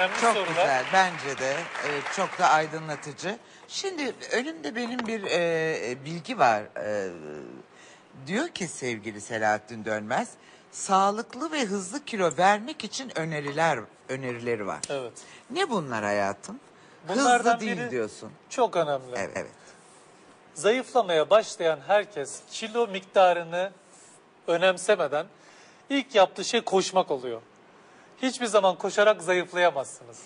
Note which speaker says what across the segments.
Speaker 1: önemli
Speaker 2: Çok
Speaker 1: sorular.
Speaker 2: güzel bence de e, çok da aydınlatıcı. Şimdi önümde benim bir e, bilgi var. E, diyor ki sevgili Selahattin Dönmez, sağlıklı ve hızlı kilo vermek için öneriler önerileri var.
Speaker 1: Evet.
Speaker 2: Ne bunlar hayatım?
Speaker 1: Bunlardan
Speaker 2: hızlı değil
Speaker 1: biri-
Speaker 2: diyorsun.
Speaker 1: Çok önemli.
Speaker 2: Evet. evet.
Speaker 1: Zayıflamaya başlayan herkes kilo miktarını önemsemeden ilk yaptığı şey koşmak oluyor. Hiçbir zaman koşarak zayıflayamazsınız.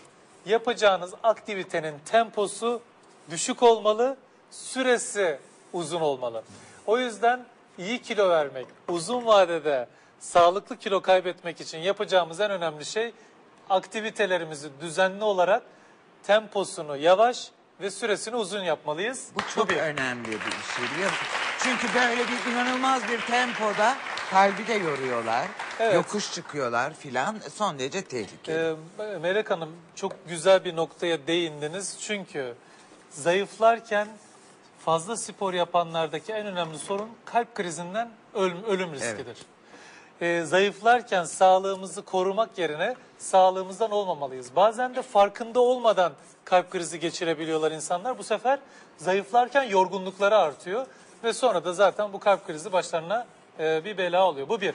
Speaker 1: Yapacağınız aktivitenin temposu düşük olmalı, süresi uzun olmalı. O yüzden iyi kilo vermek, uzun vadede sağlıklı kilo kaybetmek için yapacağımız en önemli şey aktivitelerimizi düzenli olarak temposunu yavaş ve süresini uzun yapmalıyız.
Speaker 2: Bu çok
Speaker 1: bir.
Speaker 2: önemli bir biliyor musun? Çünkü böyle bir inanılmaz bir tempoda kalbi de yoruyorlar.
Speaker 1: Evet.
Speaker 2: Yokuş çıkıyorlar filan. Son derece tehlikeli.
Speaker 1: Ee, Melek Hanım çok güzel bir noktaya değindiniz. Çünkü zayıflarken fazla spor yapanlardaki en önemli sorun kalp krizinden ölüm, ölüm riskidir. Ee, zayıflarken sağlığımızı korumak yerine sağlığımızdan olmamalıyız. Bazen de farkında olmadan kalp krizi geçirebiliyorlar insanlar. Bu sefer zayıflarken yorgunlukları artıyor ve sonra da zaten bu kalp krizi başlarına e, bir bela oluyor. Bu bir.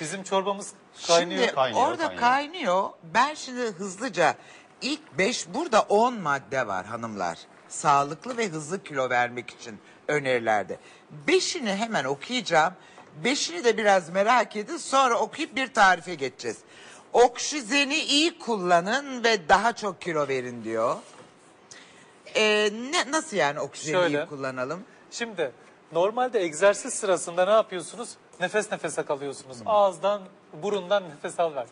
Speaker 1: Bizim çorbamız kaynıyor.
Speaker 2: Şimdi
Speaker 3: Kaynıyor,
Speaker 2: orada
Speaker 3: kaynıyor.
Speaker 2: Ben şimdi hızlıca ilk beş burada 10 madde var hanımlar. Sağlıklı ve hızlı kilo vermek için önerilerde. Beşini hemen okuyacağım. Beşini de biraz merak edin sonra okuyup bir tarife geçeceğiz. Oksijeni iyi kullanın ve daha çok kilo verin diyor. Ee, ne, nasıl yani oksijeni
Speaker 1: Şöyle.
Speaker 2: iyi kullanalım?
Speaker 1: Şimdi normalde egzersiz sırasında ne yapıyorsunuz? Nefes nefese kalıyorsunuz. Ağızdan, burundan nefes al ver.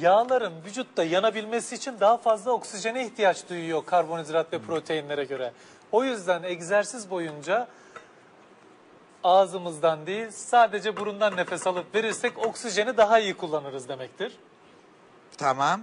Speaker 1: Yağların vücutta yanabilmesi için daha fazla oksijene ihtiyaç duyuyor karbonhidrat ve proteinlere göre. O yüzden egzersiz boyunca ağzımızdan değil sadece burundan nefes alıp verirsek oksijeni daha iyi kullanırız demektir.
Speaker 2: Tamam.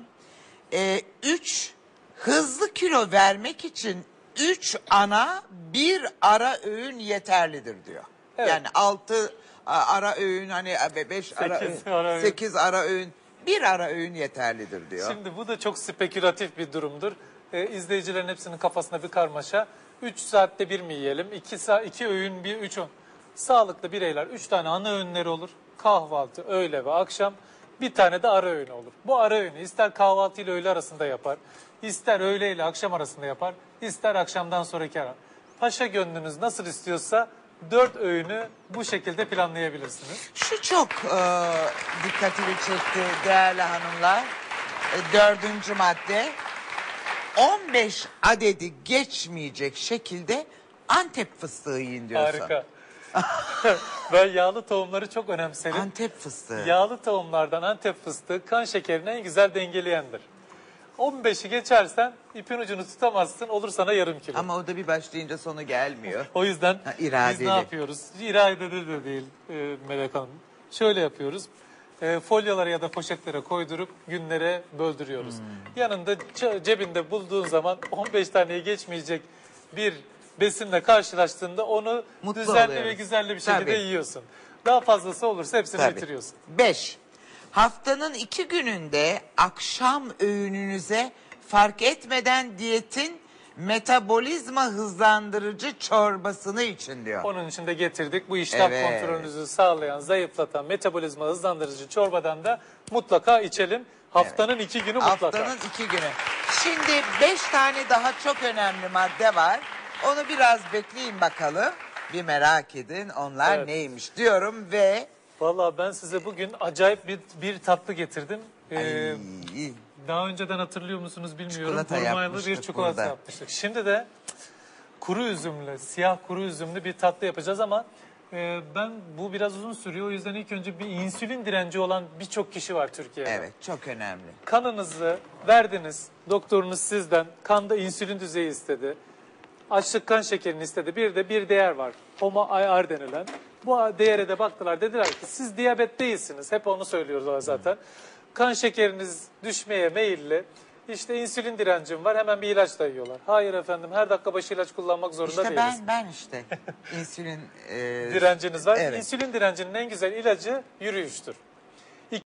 Speaker 2: Ee, üç, hızlı kilo vermek için üç ana bir ara öğün yeterlidir diyor.
Speaker 1: Evet.
Speaker 2: Yani altı ara öğün hani e, beş ara
Speaker 1: Sekiz
Speaker 2: öğün,
Speaker 1: ara öğün.
Speaker 2: sekiz ara öğün, bir ara öğün yeterlidir diyor.
Speaker 1: Şimdi bu da çok spekülatif bir durumdur. Ee, izleyicilerin hepsinin kafasında bir karmaşa. 3 saatte bir mi yiyelim? 2 saat, iki öğün, bir üç öğün. Sağlıklı bireyler 3 tane ana öğünleri olur. Kahvaltı, öğle ve akşam. Bir tane de ara öğünü olur. Bu ara öğünü ister kahvaltı ile öğle arasında yapar, ister öğle ile akşam arasında yapar, ister akşamdan sonraki ara. Paşa gönlünüz nasıl istiyorsa 4 öğünü bu şekilde planlayabilirsiniz.
Speaker 2: Şu çok e, dikkatimi çekti değerli hanımlar. E, dördüncü madde. 15 adedi geçmeyecek şekilde Antep fıstığı yiyin diyorsun.
Speaker 1: Harika. ben yağlı tohumları çok önemserim.
Speaker 2: Antep fıstığı.
Speaker 1: Yağlı tohumlardan Antep fıstığı kan şekerini en güzel dengeleyendir. 15'i geçersen ipin ucunu tutamazsın olur sana yarım kilo.
Speaker 2: Ama o da bir başlayınca sonu gelmiyor.
Speaker 1: O yüzden
Speaker 2: Ha,
Speaker 1: biz
Speaker 2: iradeli.
Speaker 1: ne yapıyoruz? İradede de değil e, Melek Hanım. Şöyle yapıyoruz. E, folyolara ya da poşetlere koydurup günlere böldürüyoruz.
Speaker 2: Hmm.
Speaker 1: Yanında ce- cebinde bulduğun zaman 15 taneye geçmeyecek bir besinle karşılaştığında onu
Speaker 2: Mutlu
Speaker 1: düzenli
Speaker 2: oluyoruz.
Speaker 1: ve güzelli bir şekilde
Speaker 2: Tabii.
Speaker 1: yiyorsun. Daha fazlası olursa hepsini
Speaker 2: Tabii.
Speaker 1: bitiriyorsun.
Speaker 2: Beş. Haftanın iki gününde akşam öğününüze fark etmeden diyetin metabolizma hızlandırıcı çorbasını için diyor.
Speaker 1: Onun için de getirdik. Bu iştah
Speaker 2: Evet.
Speaker 1: kontrolünüzü sağlayan, zayıflatan, metabolizma hızlandırıcı çorbadan da mutlaka içelim. Haftanın iki günü mutlaka.
Speaker 2: Haftanın iki günü. Şimdi beş tane daha çok önemli madde var. Onu biraz bekleyin bakalım. Bir merak edin onlar
Speaker 1: Evet.
Speaker 2: neymiş diyorum ve...
Speaker 1: Vallahi ben size bugün acayip bir, bir tatlı getirdim. Ee,
Speaker 2: Ay,
Speaker 1: daha önceden hatırlıyor musunuz bilmiyorum.
Speaker 2: Çikolata
Speaker 1: Hurmaylı bir
Speaker 2: yapmıştık
Speaker 1: çikolata
Speaker 2: burada.
Speaker 1: yapmıştık. Şimdi de kuru üzümlü, siyah kuru üzümlü bir tatlı yapacağız ama e, ben bu biraz uzun sürüyor. O yüzden ilk önce bir insülin direnci olan birçok kişi var Türkiye'de.
Speaker 2: evet çok önemli.
Speaker 1: Kanınızı verdiniz. Doktorunuz sizden kanda insülin düzeyi istedi. Açlık kan şekerini istedi. Bir de bir değer var. HOMA-IR denilen. Bu değere de baktılar. Dediler ki siz diyabet değilsiniz. Hep onu söylüyoruz zaten. Kan şekeriniz düşmeye meyilli. İşte insülin direncim var. Hemen bir ilaç dayıyorlar. Hayır efendim her dakika başı ilaç kullanmak zorunda
Speaker 2: İşte
Speaker 1: değiliz.
Speaker 2: ben ben işte insülin e,
Speaker 1: Direnciniz var.
Speaker 2: Evet.
Speaker 1: İnsülin direncinin en güzel ilacı yürüyüştür.